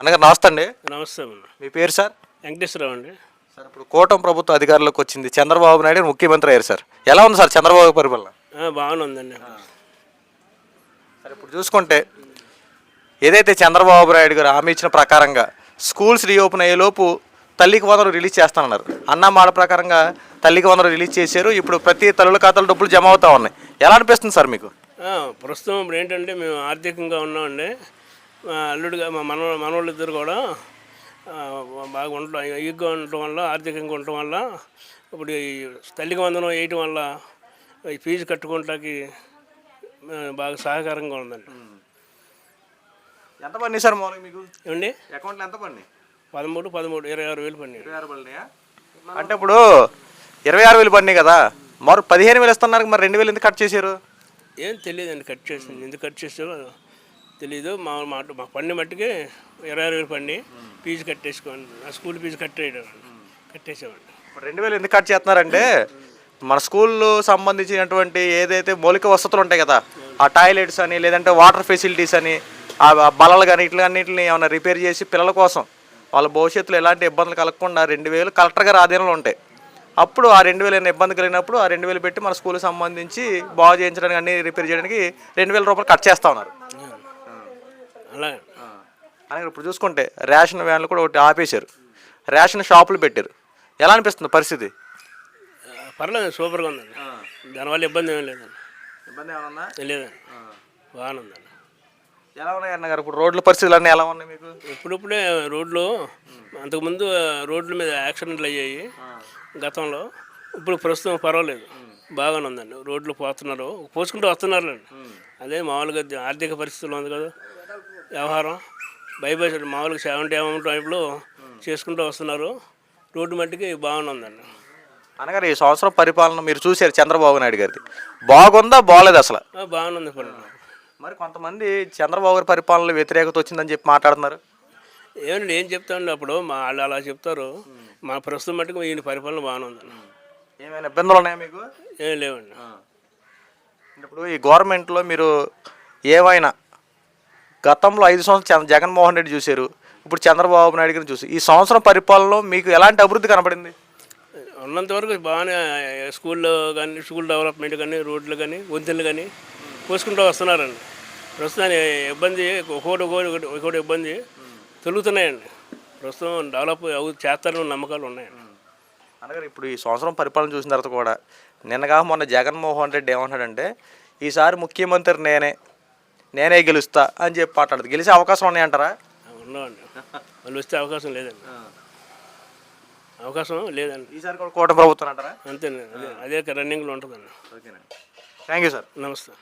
అన్నగారు నమస్తే అండి. నమస్తే మీ పేరు సార్? వెంకటేశ్వరరావు అండి. సార్ ఇప్పుడు కూటమి ప్రభుత్వం అధికారంలోకి వచ్చింది చంద్రబాబు నాయుడు ముఖ్యమంత్రి అయ్యారు సార్. ఎలా ఉంది సార్ చంద్రబాబు పరిపాలన? ఉందండి సార్ ఇప్పుడు చూసుకుంటే ఏదైతే చంద్రబాబు నాయుడు గారు హామీ ఇచ్చిన ప్రకారంగా స్కూల్స్ రీఓపెన్ అయ్యేలోపు తల్లికి వందలు రిలీజ్ చేస్తానన్నారు. అన్న మాట ప్రకారంగా తల్లికి వందలు రిలీజ్ చేశారు. ఇప్పుడు ప్రతి తల్లుల ఖాతాలో డబ్బులు జమ అవుతా ఉన్నాయి. ఎలా అనిపిస్తుంది సార్ మీకు? ప్రస్తుతం ఇప్పుడు ఏంటంటే మేము ఆర్థికంగా ఉన్నామండి. అల్లుడిగా మా మన మనవాళ్ళు ఇద్దరు కూడా బాగా ఉండటం ఈగ్గా ఉండటం వల్ల ఆర్థికంగా ఉండటం వల్ల ఇప్పుడు ఈ తల్లికి వందనం వేయటం వల్ల ఈ ఫీజు కట్టుకోవటానికి బాగా సహకారంగా ఉందండి. ఎంత పడినాయి సార్ మామూలుగా మీకు? ఏమండి? అకౌంట్లో ఎంత పడినాయి? పదమూడు పదమూడు ఇరవై ఆరు వేలు పడినాయి. ఇరవై ఆరు అంటే ఇప్పుడు ఇరవై ఆరు వేలు పడినాయి కదా మరి పదిహేను వేలు ఇస్తున్నారు మరి రెండు వేలు ఎందుకు కట్ చేశారు? ఏం తెలియదండి కట్ చేసింది. ఎందుకు కట్ చేసావో తెలీదు. మా మాట మా పండి మట్టుకి ఇరవై ఆరు వేలు పండి ఫీజు కట్టేసుకోండి. నా స్కూల్ ఫీజు కట్టేయడం. కట్టేసేవాడిని రెండు వేలు ఎందుకు కట్ చేస్తున్నారంటే మన స్కూల్లో సంబంధించినటువంటి ఏదైతే మౌలిక వసతులు ఉంటాయి కదా ఆ టాయిలెట్స్ అని లేదంటే వాటర్ ఫెసిలిటీస్ అని ఆ బలలు కానీ ఇట్లా అన్నింటిని ఏమైనా రిపేర్ చేసి పిల్లల కోసం వాళ్ళ భవిష్యత్తులో ఎలాంటి ఇబ్బందులు కలగకుండా రెండు వేలు కలెక్టర్ గారి ఆధీనంలో ఉంటాయి. అప్పుడు ఆ రెండు వేలు ఏమైనా ఇబ్బంది కలిగినప్పుడు ఆ రెండు వేలు పెట్టి మన స్కూల్కి సంబంధించి బాగు చేయించడానికి అన్ని రిపేర్ చేయడానికి రెండు వేల రూపాయలు కట్ చేస్తా ఉన్నారు. అలాగే. అలాగే ఇప్పుడు చూసుకుంటే రేషన్ వ్యాన్లు కూడా ఒకటి ఆపేశారు. రేషన్ షాపులు పెట్టారు. ఎలా అనిపిస్తుంది పరిస్థితి? పర్లేదు సూపర్గా ఉందండి. దానివల్ల ఇబ్బంది ఏమీ లేదండి. ఇబ్బంది ఏమన్నా లేదండి. బాగానే ఉందండి. ఎలా ఉన్నాయి అన్నగారు ఇప్పుడు రోడ్ల పరిస్థితులు అన్నీ ఎలా ఉన్నాయి మీకు? ఇప్పుడిప్పుడే రోడ్లు అంతకుముందు రోడ్ల మీద యాక్సిడెంట్లు అయ్యాయి గతంలో. ఇప్పుడు ప్రస్తుతం పర్వాలేదు. బాగానే ఉందండి. రోడ్లు పోతున్నారు. పోసుకుంటూ వస్తున్నారులేండి. అదే మామూలుగా ఆర్థిక పరిస్థితులు ఉంది కదా. వ్యవహారం. సైడ్ మామూలుగా సెవెంటీ అమౌంట్ టైప్లో చేసుకుంటూ వస్తున్నారు. రోడ్డు మట్టికి బాగానే ఉందండి అనగారు ఈ సంవత్సరం పరిపాలన మీరు చూశారు చంద్రబాబు నాయుడు గారిది. బాగుందా బాగలేదు అసలు? పని మరి కొంతమంది చంద్రబాబు గారి పరిపాలనలో వ్యతిరేకత వచ్చిందని చెప్పి మాట్లాడుతున్నారు. ఏమండి ఏం చెప్తాండి అప్పుడు? మా వాళ్ళు అలా చెప్తారు. మా ప్రస్తుతం మట్టుకు ఈయన పరిపాలన బాగానే ఉందండి ఏమైనా ఇబ్బందులు ఉన్నాయా మీకు? ఏం లేవండి. ఇప్పుడు ఈ గవర్నమెంట్లో మీరు ఏమైనా గతంలో ఐదు సంవత్సరాలు జగన్మోహన్ రెడ్డి చూశారు. ఇప్పుడు చంద్రబాబు నాయుడు గారిని చూసి ఈ సంవత్సరం పరిపాలనలో మీకు ఎలాంటి అభివృద్ధి కనపడింది ఉన్నంత వరకు బాగానే స్కూల్లో కానీ స్కూల్ డెవలప్మెంట్ కానీ రోడ్లు కానీ వంతెనలు కానీ పోసుకుంటూ వస్తున్నారండి. ప్రస్తుతాన్ని ఇబ్బంది ఒకటి ఒకటి ఒకటి ఇబ్బంది తొలుగుతున్నాయండి. ప్రస్తుతం డెవలప్ చేస్తారని నమ్మకాలు ఉన్నాయండి. అనగా ఇప్పుడు ఈ సంవత్సరం పరిపాలన చూసిన తర్వాత కూడా నిన్నగా మొన్న జగన్మోహన్ రెడ్డి ఏమంటాడంటే ఈసారి ముఖ్యమంత్రి నేనే నేనే గెలుస్తా అని చెప్పి మాట్లాడదు గెలిచే అవకాశం ఉన్నాయంటారా? ఉన్నామండి వాళ్ళు వస్తే అవకాశం లేదండి. అవకాశం లేదండి. ఈసారి కూడా కూటమి ప్రభుత్వం అంటారా? అంతేనండి. అదే అదే రన్నింగ్లో ఉంటుందండి. ఓకేనండి. Thank you sir. నమస్తే.